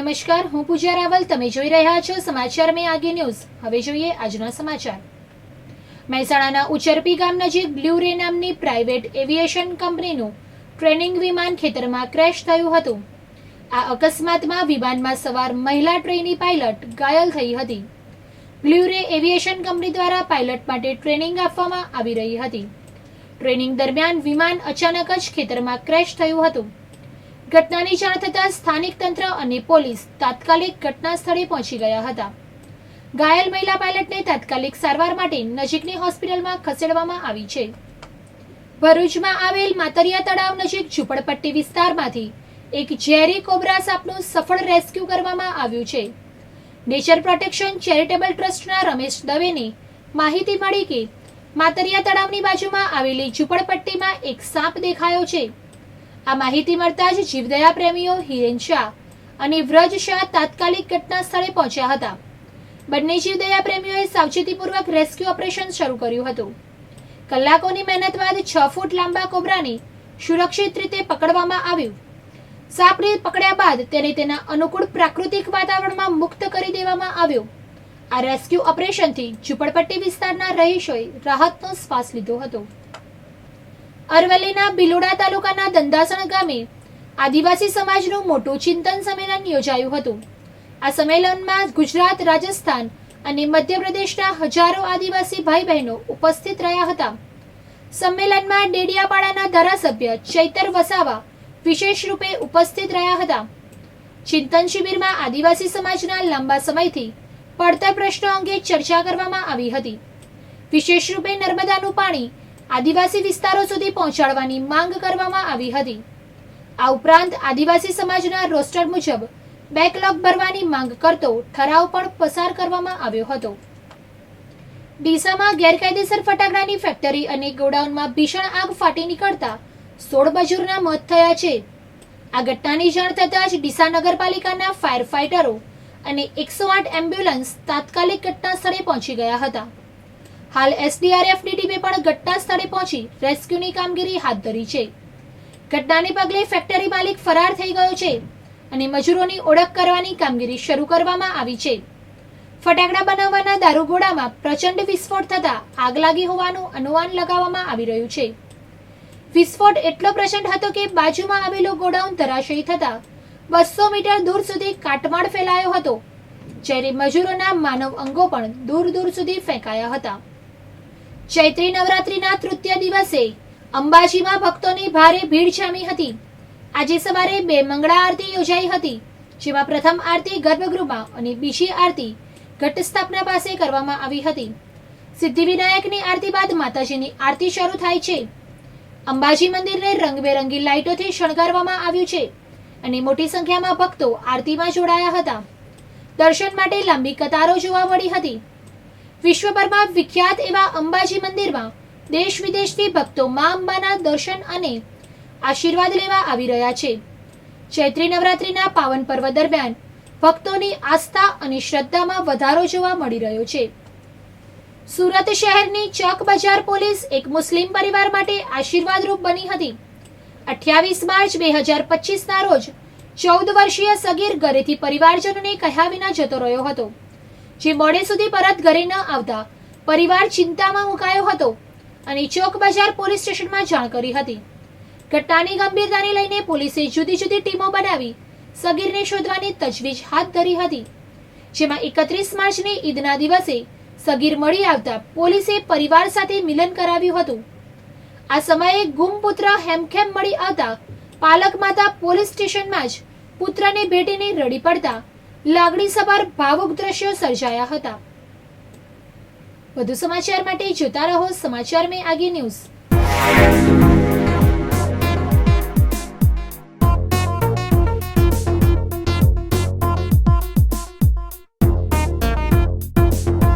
નમસ્કાર, હું પૂજા રાવલ. તમે જોઈ રહ્યા છો સમાચાર મેં આગે ન્યૂઝ. હવે જોઈએ આજના સમાચાર. મહેસાણાના ઉચરપી ગામ નજીક બ્લ્યુરે નામની પ્રાઇવેટ એવિએશન કંપનીનું ટ્રેનિંગ વિમાન ખેતરમાં ક્રેશ થયું હતું. આ અકસ્માતમાં વિમાનમાં સવાર મહિલા ટ્રેની પાયલટ ઘાયલ થઈ હતી. બ્લ્યુરે એવિએશન કંપની દ્વારા પાયલટ માટે ટ્રેનિંગ આપવામાં આવી રહી હતી. ટ્રેનિંગ દરમિયાન વિમાન અચાનક જ ખેતરમાં ક્રેશ થયું હતું. ઘટનાની જાણ થતાં સ્થાનિક તંત્ર અને પોલીસ તાત્કાલિક ઘટના સ્થળે પહોંચી ગયા હતા. ઘાયલ મહિલા પાયલટને તાત્કાલિક સારવાર માટે નજીકની હોસ્પિટલમાં ખસેડવામાં આવી છે. ભરૂચમાં આવેલ માતરિયા તળાવ નજીક ઝૂંપડપટ્ટી વિસ્તારમાંથી એક ઝેરી કોબરા સાપનું સફળ રેસ્ક્યુ કરવામાં આવ્યું છે. નેચર પ્રોટેક્શન ચેરિટેબલ ટ્રસ્ટના રમેશ દવેને માહિતી મળી કે, માતરિયા તળાવની બાજુમાં આવેલી ઝૂંપડપટ્ટીમાં એક સાપ દેખાયો છે. આ માહિતી મળતા જ જીવદયા પ્રેમીઓ હિરેન શાહ અને વ્રજ શાહ તાત્કાલિક ઘટના સ્થળે પહોંચ્યા હતા. બંને જીવદયા પ્રેમીઓએ સાવચેતીપૂર્વક રેસ્ક્યુ ઓપરેશન શરૂ કર્યું હતું. કલાકોની મહેનત બાદ છ ફૂટ લાંબા કોબરાને સુરક્ષિત રીતે પકડવામાં આવ્યું. સાપને પકડ્યા બાદ તેને તેના અનુકૂળ પ્રાકૃતિક વાતાવરણમાં મુક્ત કરી દેવામાં આવ્યો. આ રેસ્ક્યુ ઓપરેશનથી ઝુંપડપટ્ટી વિસ્તારના રહીશોએ રાહતનો શ્વાસ લીધો હતો. અરવલ્લીના બિલોડા તાલુકાના દંદાસણ ગામે આદિવાસી સમાજનું મોટું ચિંતન સંમેલન યોજાયું હતું. આ સંમેલનમાં ગુજરાત, રાજસ્થાન અને મધ્યપ્રદેશના હજારો આદિવાસી ભાઈ બહેનો ઉપસ્થિત રહ્યા હતા. સંમેલનમાં ડેડિયાપાડાના ધારાસભ્ય ચૈતર વસાવા વિશેષ રૂપે ઉપસ્થિત રહ્યા હતા. ચિંતન શિબિરમાં આદિવાસી સમાજના લાંબા સમયથી પડતર પ્રશ્નો અંગે ચર્ચા કરવામાં આવી હતી. વિશેષ રૂપે નર્મદાનું પાણી આદિવાસી વિસ્તારો સુધી પહોંચાડવાની માંગ કરવામાં આવી હતી. આ ઉપરાંત આદિવાસી સમાજના રોસ્ટર મુજબ બેકલોગ ભરવાની માંગ કરતો ઠરાવ પણ પસાર કરવામાં આવ્યો હતો. ડીસામાં ગેરકાયદેસર ફટાકડાની ફેક્ટરી અને ગોડાઉનમાં ભીષણ આગ ફાટી નીકળતા સોળ મજૂરના મોત થયા છે. આ ઘટનાની જાણ થતાં જ ડીસા નગરપાલિકાના ફાયર ફાઇટરો અને એકસો આઠ એમ્બ્યુલન્સ તાત્કાલિક ઘટના સ્થળે પહોંચી ગયા હતા. હાલ એસડીઆરએફની ટીમે પણ ઘટના સ્થળે પહોંચી રેસ્ક્યુની કામગીરી હાથ ધરી છે. ઘટનાને પગલે ફેક્ટરી માલિક ફરાર થઈ ગયો છે અને મજૂરોની ઓળખ કરવાની કામગીરી શરૂ કરવામાં આવી છે. ફટાકડા બનાવવાના દારૂગોળામાં પ્રચંડ વિસ્ફોટ થતા આગ લાગી હોવાનું અનુમાન લગાવવામાં આવી રહ્યું છે. વિસ્ફોટ એટલો પ્રચંડ હતો કે બાજુમાં આવેલો ગોડાઉન ધરાશયી થતા બસો મીટર દૂર સુધી કાટમાળ ફેલાયો હતો, જ્યારે મજૂરોના માનવ અંગો પણ દૂર દૂર સુધી ફેંકાયા હતા. ચૈત્રી નવરાત્રીના તૃતીય દિવસે અંબાજીમાં ભક્તોની ભારે ભીડ જામી હતી. આજે સવારે બે મંગળા આરતી યોજાઈ હતી, જેમાં પ્રથમ આરતી ગર્ભગૃહમાં અને બીજી આરતી ઘટ સ્થાપના પાસે કરવામાં આવી હતી. સિદ્ધિવિનાયકની આરતી બાદ માતાજીની આરતી શરૂ થાય છે. અંબાજી મંદિરને રંગબેરંગી લાઇટોથી શણગારવામાં આવ્યું છે અને મોટી સંખ્યામાં ભક્તો આરતીમાં જોડાયા હતા. દર્શન માટે લાંબી કતારો જોવા મળી હતી. વિશ્વભરમાં વિખ્યાત એવા અંબાજી મંદિરમાં દેશ વિદેશથી ભક્તો મા અંબાના દર્શન અને આશીર્વાદ લેવા આવી રહ્યા છે. ચૈત્રી નવરાત્રીના પાવન પર્વ દરમિયાન ભક્તોની આસ્થા અને શ્રદ્ધામાં વધારો જોવા મળી રહ્યો છે. સુરત શહેરની ચોક બજાર પોલીસ એક મુસ્લિમ પરિવાર માટે આશીર્વાદરૂપ બની હતી. અઠ્યાવીસ માર્ચ બે હજાર પચીસના રોજ ચૌદ વર્ષીય સગીર ઘરેથી પરિવારજનોને કહ્યા વિના જતો રહ્યો હતો. જે મોડે સુધી પરત ઘરે ન આવતા. પરિવાર ચિંતામાં મુકાયો હતો અને ચોક બજાર પોલીસ સ્ટેશનમાં જાણ કરી હતી. ઘટનાની ગંભીરતાને લઈને પોલીસે જુદી જુદી ટીમો બનાવી સગીરને શોધવાની તજવીજ હાથ ધરી હતી, જેમાં એકત્રીસ માર્ચની ઈદના દિવસે સગીર મળી આવતા પોલીસે પરિવાર સાથે મિલન કરાવ્યું હતું. આ સમયે ગુમ પુત્ર હેમખેમ મળી આવતા પાલક માતા પોલીસ સ્ટેશનમાં જ પુત્રને ભેટીને રડી પડતા લાગણીસભર ભાવુક દ્રશ્યો સર્જાયા હતા. વધુ સમાચાર માટે જોતા રહો સમાચાર મેં આગે ન્યૂઝ.